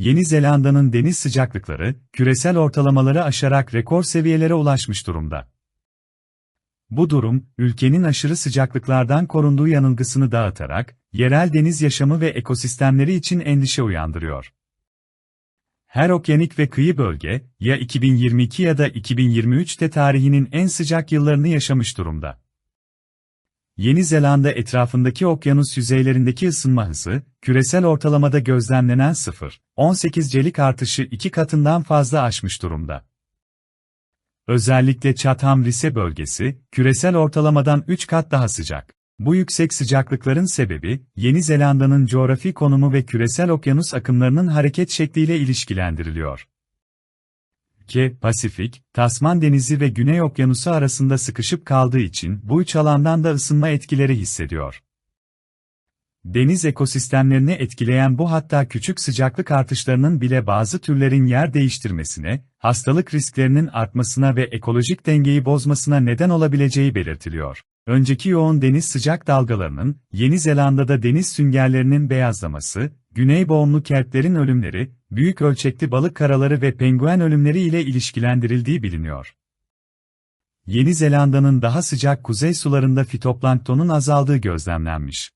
Yeni Zelanda'nın deniz sıcaklıkları, küresel ortalamaları aşarak rekor seviyelere ulaşmış durumda. Bu durum, ülkenin aşırı sıcaklıklardan korunduğu yanılgısını dağıtarak, yerel deniz yaşamı ve ekosistemleri için endişe uyandırıyor. Her okyanik ve kıyı bölge, ya 2022 ya da 2023'te tarihinin en sıcak yıllarını yaşamış durumda. Yeni Zelanda etrafındaki okyanus yüzeylerindeki ısınma hızı, küresel ortalamada gözlemlenen 0.18 celik artışı iki katından fazla aşmış durumda. Özellikle Chatham Rise bölgesi, küresel ortalamadan 3 kat daha sıcak. Bu yüksek sıcaklıkların sebebi, Yeni Zelanda'nın coğrafi konumu ve küresel okyanus akımlarının hareket şekliyle ilişkilendiriliyor. Ülke, Pasifik, Tasman Denizi ve Güney Okyanusu arasında sıkışıp kaldığı için bu üç alandan da ısınma etkileri hissediyor. Deniz ekosistemlerini etkileyen bu hatta küçük sıcaklık artışlarının bile bazı türlerin yer değiştirmesine, hastalık risklerinin artmasına ve ekolojik dengeyi bozmasına neden olabileceği belirtiliyor. Önceki yoğun deniz sıcak dalgalarının, Yeni Zelanda'da deniz süngerlerinin beyazlaması, güneyboğumlu kelplerin ölümleri, büyük ölçekli balık karaları ve penguen ölümleri ile ilişkilendirildiği biliniyor. Yeni Zelanda'nın daha sıcak kuzey sularında fitoplanktonun azaldığı gözlemlenmiş.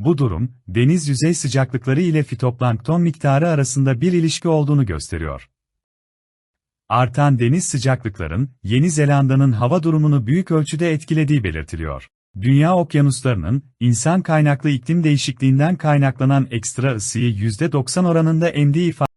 Bu durum, deniz yüzey sıcaklıkları ile fitoplankton miktarı arasında bir ilişki olduğunu gösteriyor. Artan deniz sıcaklıkların, Yeni Zelanda'nın hava durumunu büyük ölçüde etkilediği belirtiliyor. Dünya okyanuslarının, insan kaynaklı iklim değişikliğinden kaynaklanan ekstra ısıyı %90 oranında emdiği ifade